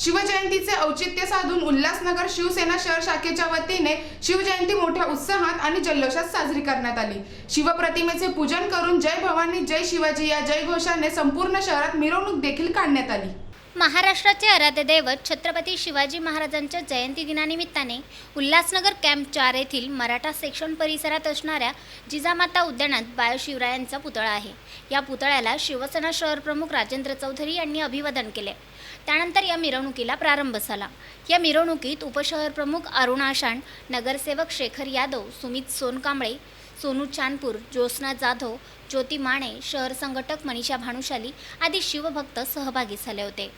शिवजयंतीचे औचित्य साधून उल्हासनगर शिवसेना शहर शाखेच्या वतीने शिवजयंती मोठ्या उत्साहात आणि जल्लोषात साजरी करण्यात आली. शिवप्रतिमेचे पूजन करून जय भवानी जय शिवाजी या जयघोषाने संपूर्ण शहरात मिरवणूक देखील काढण्यात आली. महाराष्ट्राचे आराध्य दैवत छत्रपती शिवाजी महाराजांच्या जयंती दिनानिमित्ताने उल्हासनगर कॅम्प चार येथील मराठा सेक्शन परिसरात असणाऱ्या जिजामाता उद्यानात बाळशिवरायांचा पुतळा आहे. या पुतळ्याला शिवसेना शहर प्रमुख राजेंद्र चौधरी यांनी अभिवादन केले. त्यानंतर या मिरवणुकीला प्रारंभ झाला. या मिरवणुकीत उपशहर प्रमुख अरुण आषाण नगरसेवक शेखर यादव सुमित सोनकांबळे सोनू चांदपूर ज्योत्स्ना जाधव ज्योती माने शहर संघटक मनीषा भानुशाली आदी शिवभक्त सहभागी झाले होते.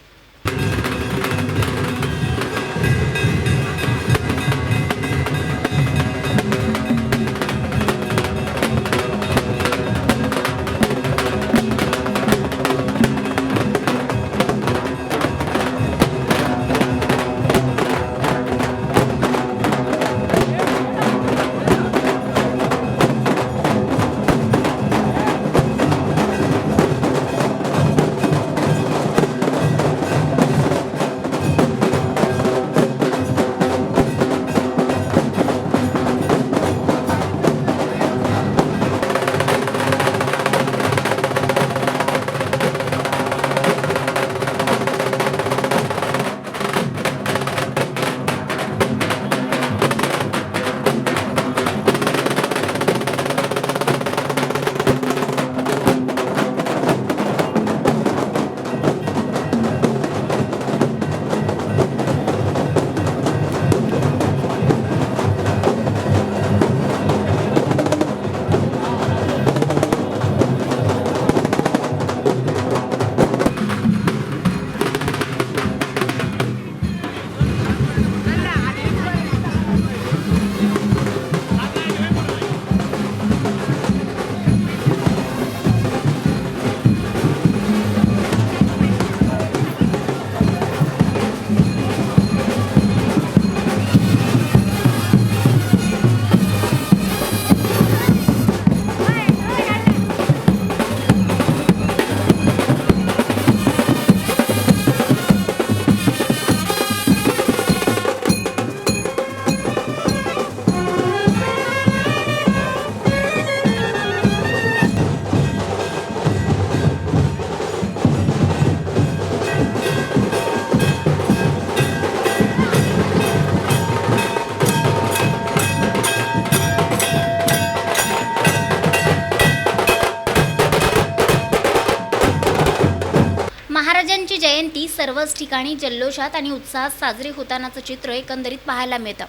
सर्वच ठिकाणी जल्लोषात आणि उत्साहात साजरी होतानाचं चित्र एकंदरीत पाहायला मिळतं.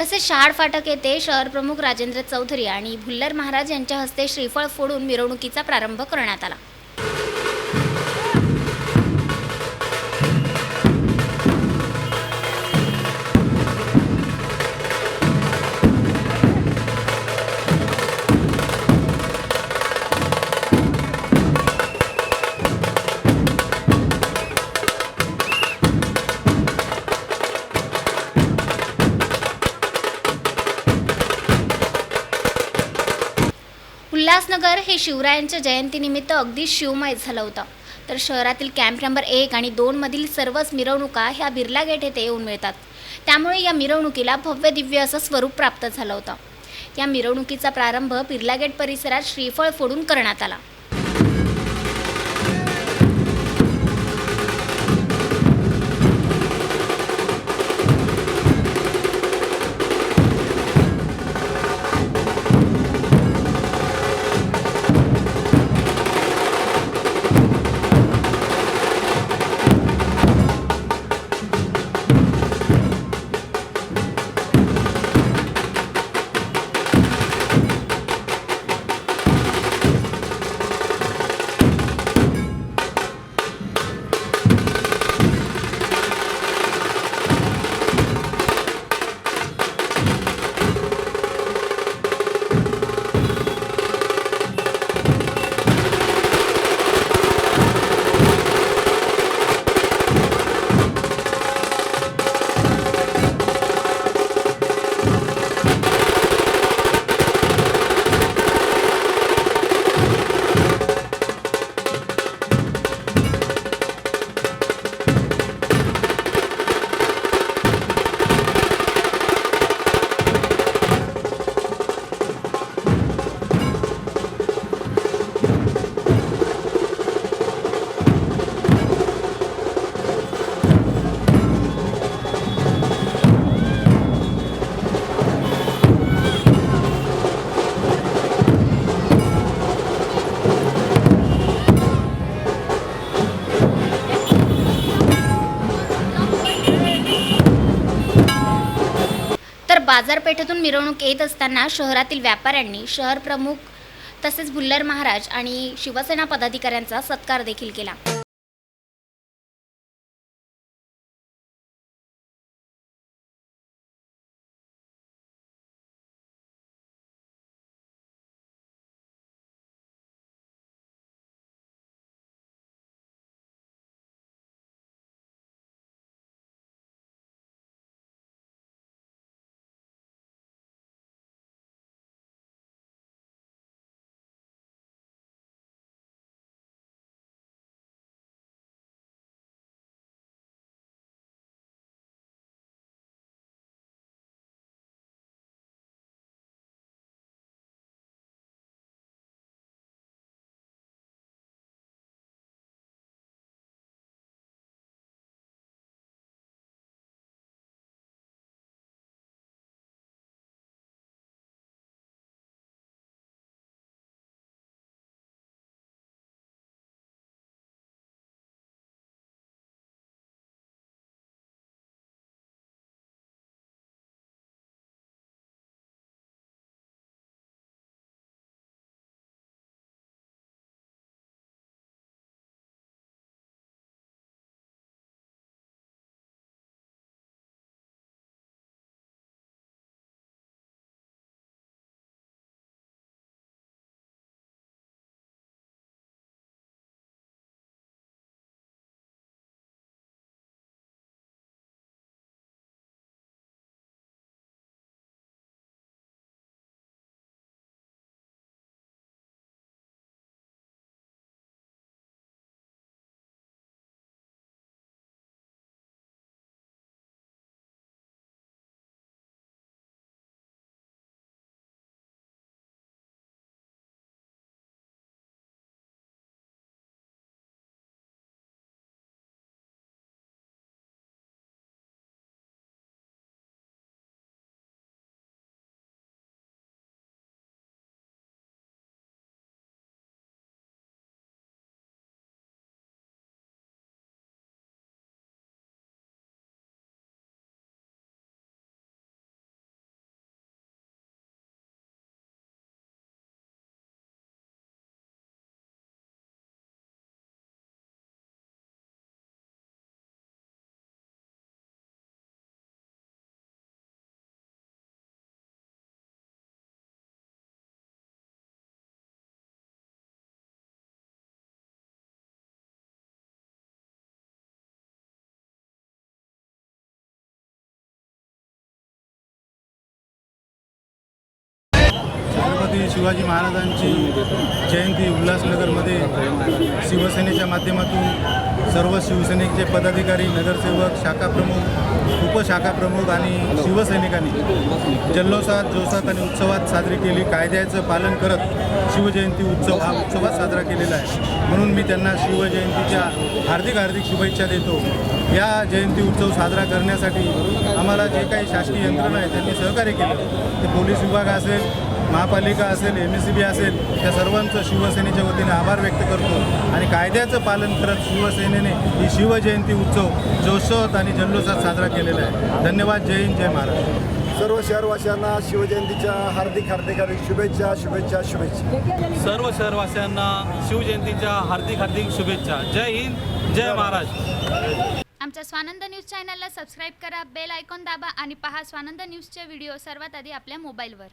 तसेच शहाड फाटक येथे शहर प्रमुख राजेंद्र चौधरी आणि भुल्लर महाराज यांच्या हस्ते श्रीफळ फोडून मिरवणुकीचा प्रारंभ करण्यात आला. नगर हे शिवरायांच्या जयंतीनिमित्त अगदी शिवमय झालं होतं. तर शहरातील कॅम्प नंबर एक आणि दोनमधील सर्वच मिरवणुका ह्या बिर्ला गेट येथे येऊन मिळतात. त्यामुळे या मिरवणुकीला भव्य दिव्य असं स्वरूप प्राप्त झालं होतं. या मिरवणुकीचा प्रारंभ बिर्ला गेट परिसरात श्रीफळ फोडून करण्यात आला. बाजारपेठेतून मिरवणूक येत असताना शहरातील व्यापाऱ्यांनी शहर प्रमुख तसेच भुल्लर महाराज आणि शिवसेना पदाधिकाऱ्यांचा सत्कार देखील केला. छत्रपती शिवाजी महाराजांची जयंती उल्हासनगरमध्ये शिवसेनेच्या माध्यमातून सर्व शिवसेनेचे पदाधिकारी नगरसेवक शाखा प्रमुख उपशाखा प्रमुख आणि शिवसैनिकांनी जल्लोषात जोशात आणि उत्सवात साजरी केली. कायद्याचं पालन करत शिवजयंती उत्सव हा उत्सवात साजरा केलेला आहे. म्हणून मी त्यांना शिवजयंतीच्या हार्दिक हार्दिक शुभेच्छा देतो. या जयंती उत्सव साजरा करण्यासाठी आम्हाला जे काही शासकीय यंत्रणा आहे त्यांनी सहकार्य केलं. ते पोलीस विभाग असेल महापालिका असेल एम एस सी बी असेल त्या सर्वांचं शिवसेनेच्या वतीने आभार व्यक्त करतो आणि कायद्याचं पालन करत शिवसेनेने ही शिवजयंती उत्सव जोशोत आणि जल्लोषात साजरा केलेला आहे. धन्यवाद. जय हिंद जय महाराष्ट्र. सर्व शहरवासियांना शिवजयंतीच्या हार्दिक हार्दिक हार्दिक शुभेच्छा शुभेच्छा शुभेच्छा. सर्व शहरवासियांना शिवजयंतीच्या हार्दिक हार्दिक शुभेच्छा. जय हिंद जय महाराष्ट्र. आमच्या स्वानंद न्यूज चॅनलला सबस्क्राईब करा बेल आयकॉन दाबा आणि पहा स्वानंद न्यूजचे व्हिडिओ सर्वात आधी आपल्या मोबाईलवर.